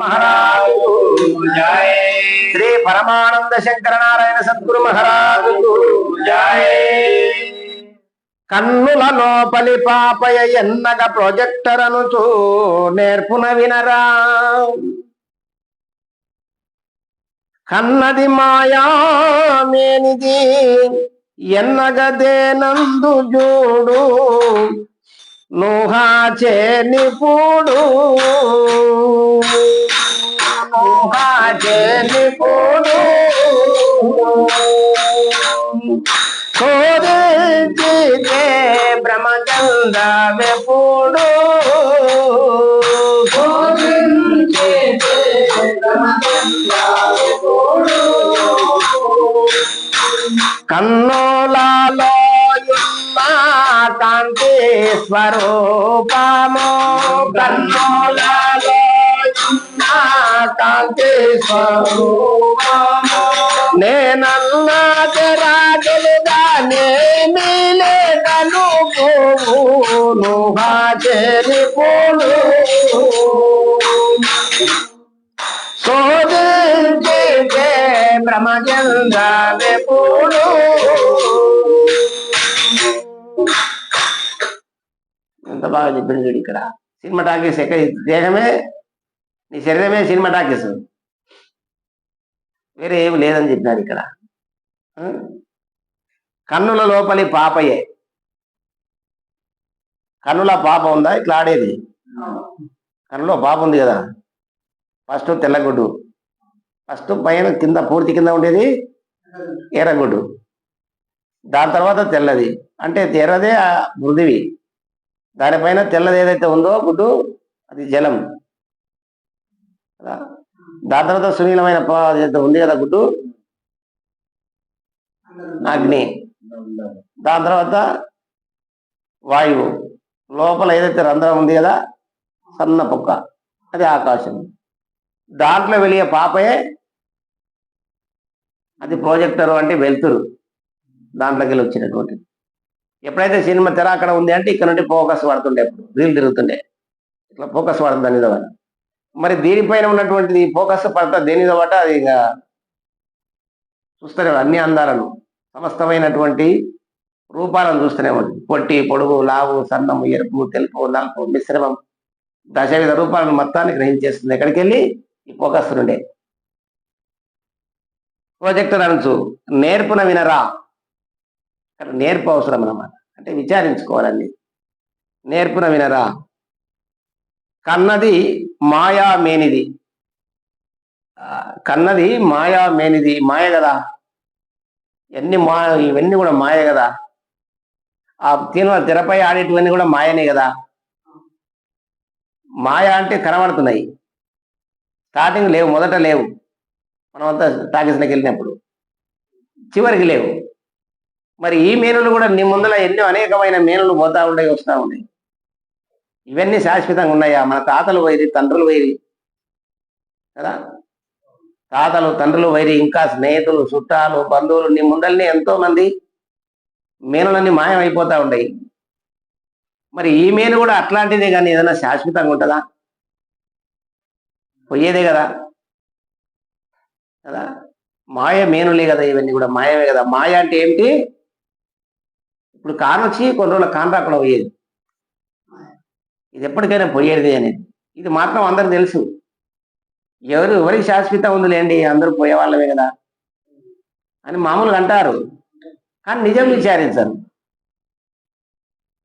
మహారాజు శ్రీ పరమానంద శంకర నారాయణ సద్గురు మహారాజు కన్నుల లోపలి పాపయ ఎన్నగ ప్రొజెక్టర్ అనుచూ నేర్పున వినరా. కన్నది మాయా మేనిది ఎన్నగదేనందు జూడు. నుహా చేనిపుడు నుహా చేనిపుడు బ్రహ్మచంద వెప్పుడు కన్నులలో కాంతి స్వరూపము కన్నులలో కాంతి స్వరూపము నేనన్నా జరాజలుగా నేమిలే కలుగును హాజరి పోలు శోధించే బ్రహ్మచంద్ర వెప్పుడు ఎంత బాగా చెప్పింది చూడు ఇక్కడ సినిమా టాకీస్ ఎక్కడ దేహమే నీ శరీరమే సినిమా టాకీస్ వేరే ఏమి లేదని చెప్పినారు ఇక్కడ. కన్నుల లోపలి పాపయే. కన్నుల పాప ఉందా? ఇట్లా ఆడేది. కన్నులో పాప ఉంది కదా. ఫస్ట్ తెల్లగుడ్డు. ఫస్ట్ పైన కింద పూర్తి కింద ఉండేది ఎర్రగుడ్డు. దాని తర్వాత తెల్లది. అంటే ఎర్రదే ఆ మృదివి దానిపైన తెల్లది ఏదైతే ఉందో గుడ్డు అది జలం. కదా? దాని తర్వాత సునీలమైన ఉంది కదా గుడ్డు? అగ్ని. దాని తర్వాత వాయువు. లోపల ఏదైతే రంధ్రం ఉంది కదా సన్న పొక్క. అది ఆకాశం. దాంట్లో వెలిగే పాపయే అది ప్రొజెక్టర్ అంటే వెళ్తురు దాంట్లోకి వెళ్ళి వచ్చినటువంటి. ఎప్పుడైతే సినిమా తెర అక్కడ ఉంది అంటే ఇక్కడ నుండి ఫోకస్ పడుతుండే రీల్ తిరుగుతుండే. ఇట్లా ఫోకస్ పడుతుంది దాని మరి దీనిపైన ఉన్నటువంటిది ఫోకస్ పడతా దేని మీద అది ఇంకా చూస్తూనే అన్ని అందాలను సమస్తమైనటువంటి రూపాలను చూస్తూనే ఉంటుంది పొట్టి పొడుగు లావు సన్నము ఎరుపు తెలుపు నలుపు మిశ్రమం దశవిధ రూపాలను మొత్తాన్ని గ్రహించేస్తుంది. ఎక్కడికి వెళ్ళి ఈ ఫోకస్ నుండే. ప్రొజెక్టర్ అనొచ్చు నేర్పున వినరా. అక్కడ నేర్పు అవసరం అన్నమాట. అంటే విచారించుకోవాలండి. నేర్పున వినరా. కన్నది మాయా మేనిది. కన్నది మాయా మేనిది. మాయ కదా. ఎన్ని మా ఇవన్నీ కూడా మాయ కదా. ఆ తిన తెరపై ఆడేటివన్నీ కూడా మాయనే కదా. మాయ అంటే కనబడుతున్నాయి. స్టార్టింగ్ లేవు మొదట లేవు. మనమంతా టాకీస్లోకి వెళ్ళినప్పుడు. చివరికి లేవు. మరి ఈ మేనులు కూడా నీ ముందర ఎన్నో అనేకమైన మేనులు పోతా ఉన్నాయి వస్తూ ఉన్నాయి. ఇవన్నీ శాశ్వతంగా ఉన్నాయా? మన తాతలు వైరి తండ్రులు వైరి. కదా? తాతలు తండ్రులు వైరి ఇంకా స్నేహితులు చుట్టాలు బంధువులు నీ ముందల్ని ఎంతో మంది మేనులన్నీ మాయమైపోతా ఉన్నాయి మరి ఈ మేను కూడా అట్లాంటిదే కానీ ఏదైనా శాశ్వతంగా ఉంటుందా? పోయేదే కదా. కదా? మాయ మేనులే కదా ఇవన్నీ కూడా మాయమే కదా. మాయ అంటే ఏమిటి? ఇప్పుడు కారు వచ్చి కొన్ని రోజుల కాన్ రాకుండా పోయేది. ఇది ఎప్పటికైనా పోయేది అనేది ఇది మాత్రం అందరికి తెలుసు. ఎవరు ఎవరికి శాశ్వతం ఉందిలేండి? అందరూ పోయేవాళ్ళమే కదా. అని మామూలుగా అంటారు. కానీ నిజం విచారించరు.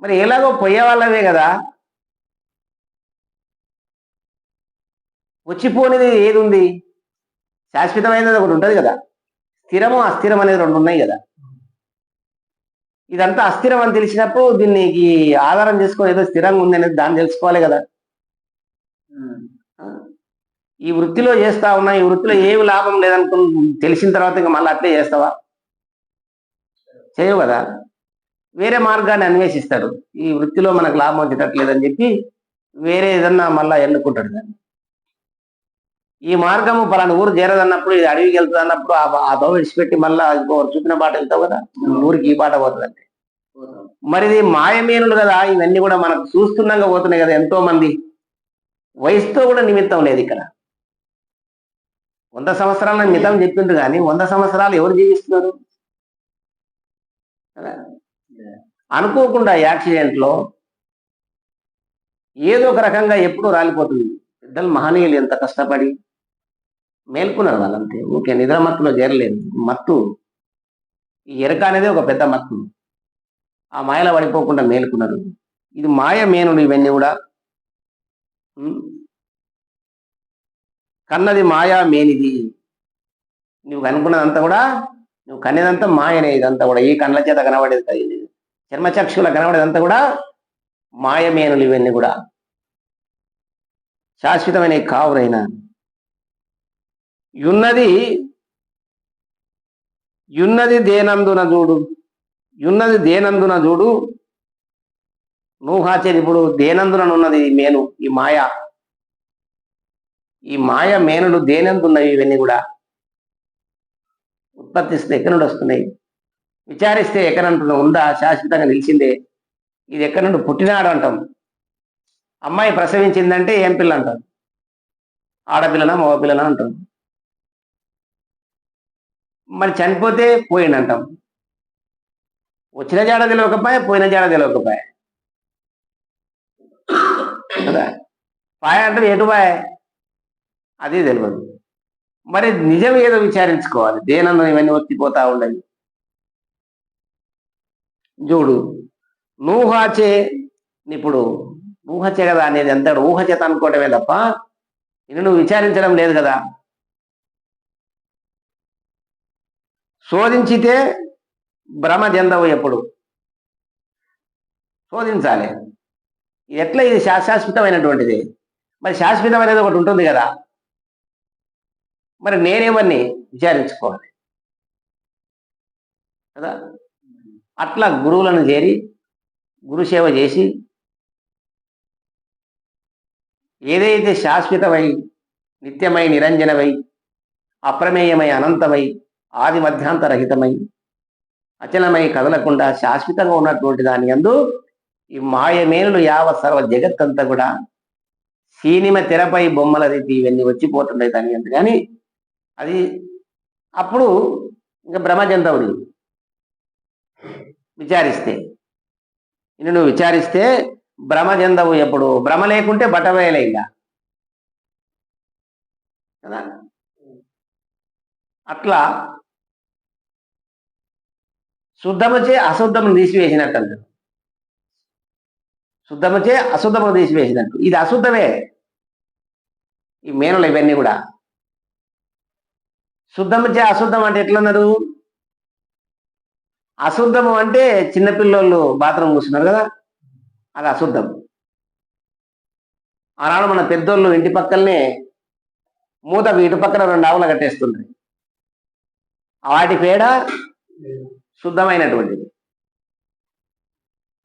మరి ఎలాగో పోయేవాళ్ళమే కదా. వచ్చిపోనిది ఏది ఉంది శాశ్వతమైనది ఒకటి ఉంటుంది కదా. స్థిరము అస్థిరం అనేది రెండు ఉన్నాయి కదా. ఇదంతా అస్థిరం అని తెలిసినప్పుడు దీనికి ఆధారం చేసుకొని ఏదో స్థిరంగా ఉంది అనేది దాన్ని తెలుసుకోవాలి కదా. ఈ వృత్తిలో చేస్తా ఉన్నా ఈ వృత్తిలో ఏమి లాభం లేదనుకు తెలిసిన తర్వాత ఇంకా మళ్ళీ అట్లే చేస్తావా? చేయవు కదా. వేరే మార్గాన్ని అన్వేషిస్తాడు. ఈ వృత్తిలో మనకు లాభం వచ్చేటట్లేదని చెప్పి వేరే ఏదన్నా మళ్ళా ఎన్నుకుంటాడు దాన్ని. ఈ మార్గము పలానా ఊరు చేరదన్నప్పుడు ఇది అడవికి వెళ్తుంది అన్నప్పుడు ఆ- దోవ విడిచిపెట్టి మళ్ళా ఇంకో చూపిన బాట వెళ్తావు కదా? ఊరికి ఈ బాట పోతుంది అంటే మరి ఇది మాయమేనులు కదా ఇవన్నీ కూడా మనకు చూస్తున్నాగా పోతున్నాయి కదా ఎంతో మంది. వయసుతో కూడా నిమిత్తం లేదు ఇక్కడ. వంద సంవత్సరాల మితం చెప్పిండ్రు కానీ వంద సంవత్సరాలు ఎవరు జీవిస్తున్నారు? అనుకోకుండా యాక్సిడెంట్లో ఏదో ఒక రకంగా ఎప్పుడూ రాలిపోతుంది. పెద్దలు మహనీయులు ఎంత కష్టపడి మేల్కున్నారు వాళ్ళంతే. ఊకే నిద్ర మత్తులో చేరలేదు. మత్తు ఈ ఎరక అనేది ఒక పెద్ద మత్తు. ఆ మాయలో పడిపోకుండా మేలుకున్నారు. ఇది మాయ మేనులు ఇవన్నీ కూడా. కన్నది మాయా మేనిది. నువ్వు కనుక్కున్నదంతా కూడా నువ్వు కన్నదంతా మాయనే ఇదంతా కూడా. ఈ కళ్ళ చేత కనబడేది కాదు చర్మచక్షుల కనబడేదంతా కూడా మాయమేనులు ఇవన్నీ కూడా. శాశ్వతమైన కావురైనా కావురైన యున్నది యున్నది దేనందున చూడు యున్నది దేనందున చూడు నువ్వు ఇప్పుడు దేనందున ఉన్నది ఈ మేను ఈ మాయ. ఈ మాయ మేనులు దేనందున్నవి ఇవన్నీ కూడా ఉత్పత్తిస్తే ఎక్కడి నుండి వస్తున్నాయి? విచారిస్తే ఎక్కడంటున్నా ఉందా? శాశ్వతంగా నిలిచిందే. ఇది ఎక్కడి నుండి పుట్టినాడు అంటాం. అమ్మాయి ప్రసవించిందంటే ఏం పిల్ల అంటాం? ఆడపిల్లనా మగపిల్లనా అంటాం. మరి చనిపోతే పోయినంటాం. అంటాం వచ్చిన జాడ తెలియకపాయ పోయిన జాడ తెలియకపాయ కదా? పాయ అంటే ఎటు పాయ? అది తెలియదు. మరి నిజం ఏదో విచారించుకోవాలి. దేనందం ఇవన్నీ ఒత్తిపోతా ఉండదు చూడు నూహాచే ఇప్పుడు ఊహచే కదా అనేది ఎంత ఊహచేత అనుకోవటమే తప్ప నేను నువ్వు విచారించడం లేదు కదా. శోధించితే భ్రమ చెందవు ఎప్పుడు? శోధించాలి. ఇది ఎట్లా ఇది శాశ్వతమైనటువంటిది? మరి శాశ్వతమైనది ఒకటి ఉంటుంది కదా. మరి నేనేమని విచారించుకోవాలి. కదా? అట్లా గురువులను చేరి గురుసేవ చేసి ఏదైతే శాశ్వతమై నిత్యమై నిరంజనమై అప్రమేయమై అనంతమై ఆది మధ్యాంతరహితమై అచలమై కదలకుండా శాశ్వతంగా ఉన్నటువంటి దాని యందు ఈ మాయమేనులు యావ సర్వ జగత్తంతా కూడా సీనిమ తెరపై బొమ్మల రీతి ఇవన్నీ వచ్చిపోతుంటాయి దాని అందు కానీ అది అప్పుడు ఇంకా బ్రహ్మజంతవుడి విచారిస్తే నిన్ను నువ్వు విచారిస్తే భ్రమజందవు ఎప్పుడు? భ్రమ లేకుంటే బట్టవేయలే ఇంకా. కదా? అట్లా శుద్ధముచే అశుద్ధమును తీసివేసినట్టు అంటారు శుద్ధముచే అశుద్ధమును తీసివేసినట్టు. ఇది అశుద్ధమే. ఈ మేనలు ఇవన్నీ కూడా. శుద్ధముచే అశుద్ధం అంటే ఎట్లన్నారు అశుద్ధము అంటే చిన్నపిల్లోళ్ళు బాత్రూమ్ కూర్చున్నారు కదా? అది అశుద్ధం. ఆనాడు మన పెద్దోళ్ళు ఇంటి పక్కలనే మూత ఇటు పక్కన రెండు ఆవులు కట్టేస్తుంటాయి వాటి పేడ శుద్ధమైనటువంటిది.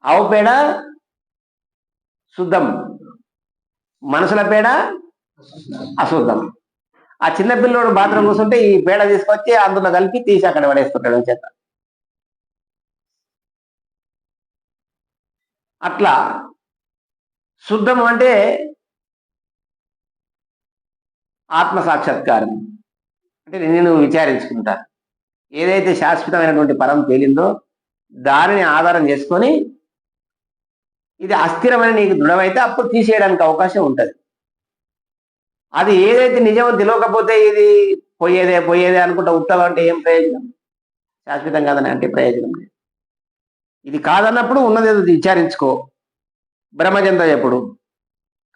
ఆవు పేడ శుద్ధం. మనుషుల పేడ అశుద్ధం. ఆ చిన్న పిల్లోడు బాత్రూమ్ కూర్చుంటే ఈ పేడ తీసుకొచ్చి అందులో కలిపి తీసి అక్కడ పడేస్తుంటాడు చేత అట్లా శుద్ధం అంటే ఆత్మ సాక్షాత్కారం. అంటే నేను విచారించుకుంటాను ఏదైతే శాశ్వతమైనటువంటి పరం తేలిందో దానిని ఆధారం చేసుకొని ఇది అస్థిరమైన నీకు దృఢమైతే అప్పుడు తీసేయడానికి అవకాశం ఉంటుంది. అది ఏదైతే నిజమో తెలియకపోతే ఇది పోయేదే పోయేదే అనుకుంటా ఉత్తగా అంటే ఏం ప్రయోజనం? శాశ్వతం కాదని అంటే ప్రయోజనం ఇది కాదన్నప్పుడు ఉన్నది విచారించుకో. బ్రహ్మజంత ఎప్పుడు?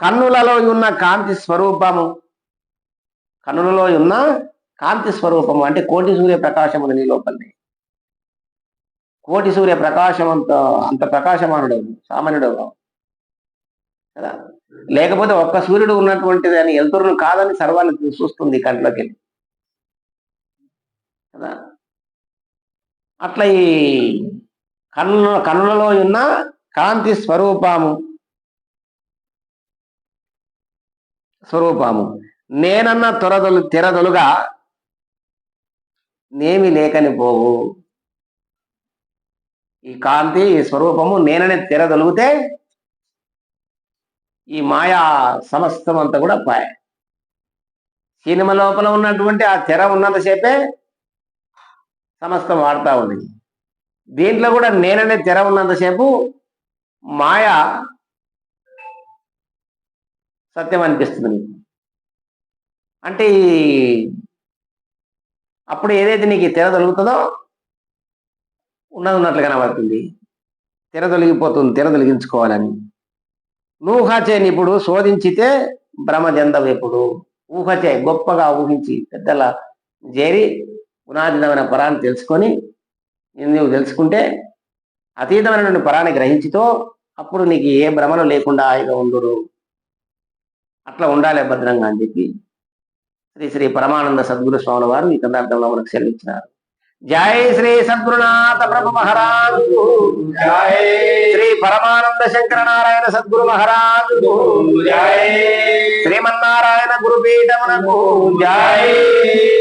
కన్నులలో ఉన్న కాంతి స్వరూపము. కన్నులలో ఉన్న కాంతి స్వరూపము అంటే కోటి సూర్య ప్రకాశం నీ లోపలి కోటి సూర్య ప్రకాశం అంత అంత ప్రకాశమానుడు సామాన్యుడు కదా? లేకపోతే ఒక్క సూర్యుడు ఉన్నటువంటిది అని ఎల్తురును కాదని సర్వాన్ని చూస్తుంది కంట్లోకి కదా? అట్లా ఈ కన్ను కన్నులలో ఉన్న కాంతి స్వరూపము. స్వరూపము. నేనన్న తొరదలు తెరదలుగా నేమి లేకని పోవు. ఈ కాంతి ఈ స్వరూపము నేననే తెరదొలిగితే ఈ మాయా సమస్తం అంతా కూడా పాయ. సినిమా లోపల ఉన్నటువంటి ఆ తెర ఉన్నంతసేపే సమస్తం వాడుతూ ఉంది. దీంట్లో కూడా నేననే తెర ఉన్నంతసేపు మాయ సత్యం అనిపిస్తుంది. అంటే ఈ అప్పుడు ఏదైతే నీకు తెర తొలుగుతుందో ఉన్నది ఉన్నట్లు కనబడుతుంది. తెర తొలగిపోతుంది తెర తొలగించుకోవాలని. ఊహచే ఇప్పుడు శోధించితే భ్రమ చెందవేపుడు ఊహచే గొప్పగా ఊహించి పెద్దల చేరి పునాదిదమైన పరాన్ని తెలుసుకొని నేను నువ్వు తెలుసుకుంటే అతీతమైనటువంటి పరాన్ని గ్రహించుతో అప్పుడు నీకు ఏ భ్రమలు లేకుండా హాయిగా ఉండురు. అట్లా ఉండాలి భద్రంగా అని చెప్పి శ్రీ శ్రీ పరమానంద సద్గురు స్వామి వారు ఈ సందర్భంలో మనకు సెలవిచ్చినారు. జై శ్రీ సద్గురునాథ ప్రభు మహారాజు. జై శ్రీ పరమానంద శంకర నారాయణ సద్గురు మహారాజు. జై శ్రీమన్నారాయణ గురుపీఠమునకు. జై జై